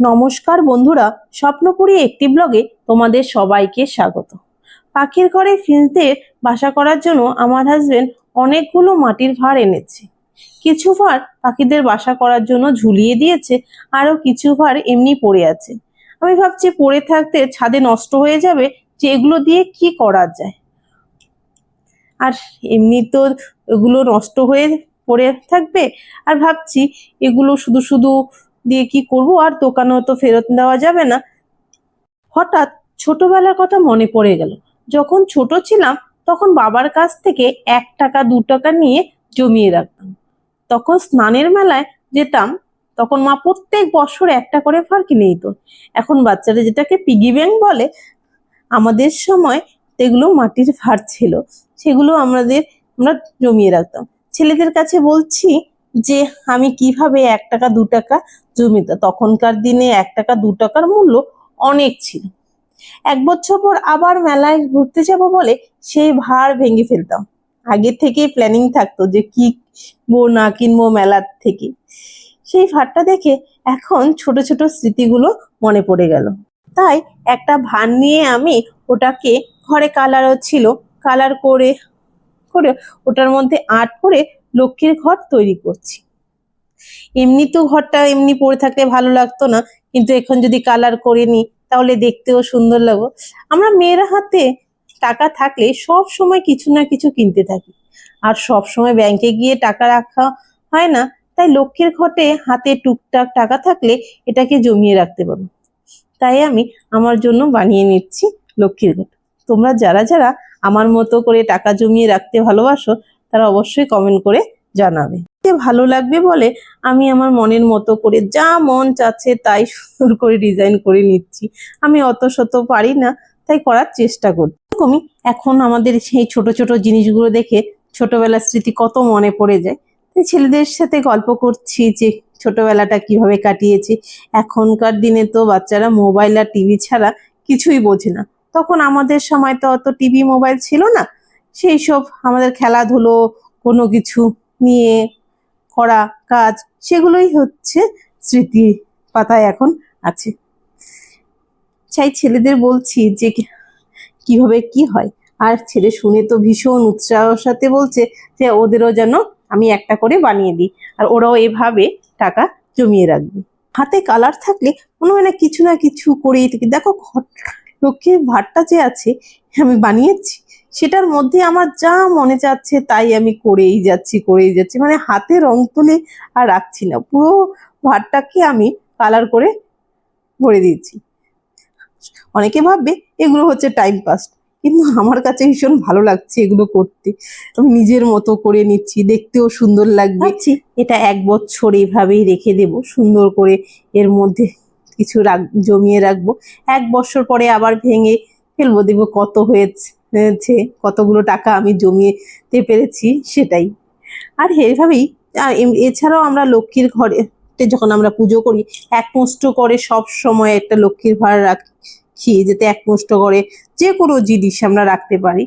নমস্কার বন্ধুরা, স্বপ্নপুরী একটি ব্লগে তোমাদের সবাইকে স্বাগত। পাখির ঘরে ফিন্সদের বাসা করার জন্য আমার হাজবেন্ড অনেকগুলো মাটির ভাঁড় এনেছে। কিছু ভাঁড় পাখিদের বাসা করার জন্য ঝুলিয়ে দিয়েছে, আরও কিছু ভাঁড় এমনি পড়ে আছে। আমি ভাবছি পড়ে থাকতে ছাদে নষ্ট হয়ে যাবে, যে এগুলো দিয়ে কি করা যায়? আর এমনি তো এগুলো নষ্ট হয়ে পড়ে থাকবে, আর ভাবছি এগুলো শুধু শুধু দিয়ে কি করব? আর দোকানেও তো ফেরত দেওয়া যাবে না। হঠাৎ ছোটবেলার কথা মনে পড়ে গেল। যখন ছোট ছিলাম, তখন বাবার কাছ থেকে এক টাকা, দু টাকা নিয়ে জমিয়ে রাখতাম। তখন স্নানের মেলায় যেতাম, তখন মা প্রত্যেক বছর একটা করে ফার কিনে দিত। এখন বাচ্চারা যেটাকে পিগি ব্যাংক বলে, আমাদের সময় এগুলো মাটির ভার ছিল। সেগুলো আমাদের আমরা জমিয়ে রাখতাম। ছেলেদের কাছে বলছি যে আমি কীভাবে এক টাকা, দু টাকা জমিত, তখনকার দিনে এক টাকা, দু টাকার মূল্য অনেক ছিল। এক বছর পর আবার মেলায় ঘুরতে যাব বলে সেই ভার ভেঙে ফেলতাম। আগে থেকে প্ল্যানিং থাকতো যে কি কিনবো, না কিনবো মেলার থেকে। সেই ভারটা দেখে এখন ছোট ছোট স্মৃতিগুলো মনে পড়ে গেল। তাই একটা ভার নিয়ে আমি ওটাকে, ঘরে কালারও ছিল। কালার করে করে ওটার মধ্যে আর্ট করে লক্ষ্মীর ঘর তৈরি করছি। এমনি তো ঘরটা এমনি পড়ে থাকলে ভালো লাগতো না, কিন্তু এখন যদি কালার করে নিই, তাহলে দেখতেও সুন্দর লাগবে। আমরা মেয়েরা হাতে টাকা থাকলে সব সময় কিছু না কিছু কিনতে থাকি। আর সব সময় ব্যাংকে গিয়ে টাকা রাখা হয় না, তাই লক্ষ্মীর ঘটে হাতে টুকটাক টাকা থাকলে এটাকে জমিয়ে রাখতে পারো তাই আমি আমার জন্য বানিয়ে নিচ্ছি লক্ষ্মীর ঘট। তোমরা যারা যারা আমার মতো করে টাকা জমিয়ে রাখতে ভালোবাসো তারা অবশ্যই কমেন্ট করে জানাবে। ভালো লাগবে বলে আমি আমার মনের মতো করে যা মন চাচ্ছে তাই সুন্দর করে ডিজাইন করে নিচ্ছি। আমি অত শত পারি না, তাই করার চেষ্টা এরকমই এখন আমাদের সেই ছোট ছোট জিনিসগুলো দেখে ছোটবেলার স্মৃতি কত মনে পড়ে যায়। তাই ছেলেদের সাথে গল্প করছি যে ছোটবেলাটা কীভাবে কাটিয়েছি। এখনকার দিনে তো বাচ্চারা মোবাইল আর টিভি ছাড়া কিছুই বোঝে না। তখন আমাদের সময় তো অত টিভি মোবাইল ছিল না। সেই সব আমাদের খেলাধুলো, কোনো কিছু নিয়ে করা কাজ, সেগুলোই হচ্ছে স্মৃতি পাতায় এখন আছে। চাই ছেলেদের বলছি যে কীভাবে কি হয়। আর ছেলে শুনে তো ভীষণ উৎসাহর সাথে বলছে যে ওদেরও যেন আমি একটা করে বানিয়ে দিই, আর ওরাও এভাবে টাকা জমিয়ে রাখবে। হাতে কালার থাকলে মনে হয় না কিছু না কিছু করেই থাকি দেখো লক্ষ্মীর ভাতটা যে আছে, আমি বানিয়েছি, সেটার মধ্যে আমার যা মনে চাচ্ছে তাই আমি করেই যাচ্ছি করেই যাচ্ছি। মানে হাতে রং তুলে আর রাখছি না, পুরো ভাতটাকে আমি কালার করে ভরে দিয়েছি। অনেকে ভাববে এগুলো হচ্ছে টাইম পাস কিন্তু আমার কাছে ভীষণ ভালো লাগছে এগুলো করতে। আমি নিজের মতো করে নিচ্ছি, দেখতেও সুন্দর লাগবে। এটা এক বছর এভাবেই রেখে দেব, সুন্দর করে এর মধ্যে কিছু রাখ জমিয়ে রাখব। এক বছর পরে আবার ভেঙে ফেলব। দেখব কত হয়েছে কতগুলো টাকা আমি জমিয়েতে পেরেছি সেটাই। আর এইভাবেই আহ, এছাড়াও আমরা লক্ষ্মীর ঘরে যখন আমরা পুজো করি এক মুষ্ট করে সব সময় একটা লক্ষ্মীর ভার রাখি যাতে এক মুষ্ট করে যে কোনো জিনিস আমরা রাখতে পারি।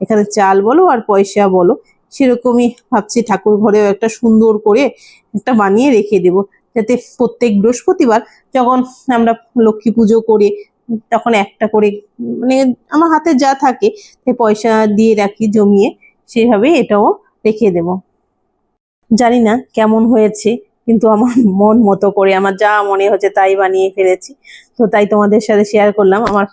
এখানে চাল বলো আর পয়সা বলো সেরকমই ভাবছি ঠাকুর ঘরেও একটা সুন্দর করে একটা বানিয়ে রেখে দেব। যাতে প্রত্যেক বৃহস্পতিবার যখন আমরা লক্ষ্মী পুজো করে, তখন একটা করে মানে আমার হাতে যা থাকে পয়সা দিয়ে রাখি, জমিয়ে সেভাবে এটাও রেখে দেব। জানি না কেমন হয়েছে, কিন্তু আমার মন মতো করে, আমার যা মনে হচ্ছে তাই বানিয়ে ফেলেছি। তো তাই তোমাদের সাথে শেয়ার করলাম। আমার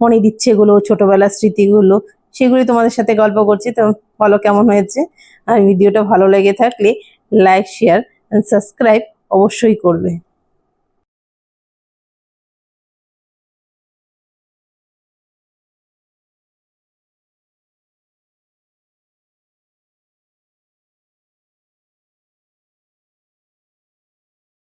মনের ইচ্ছেগুলো, ছোটবেলার স্মৃতিগুলো, সেগুলি তোমাদের সাথে গল্প করছি। তো বলো কেমন হয়েছে? আর ভিডিওটা ভালো লেগে থাকলে লাইক শেয়ার সাবস্ক্রাইব অবশ্যই করবে।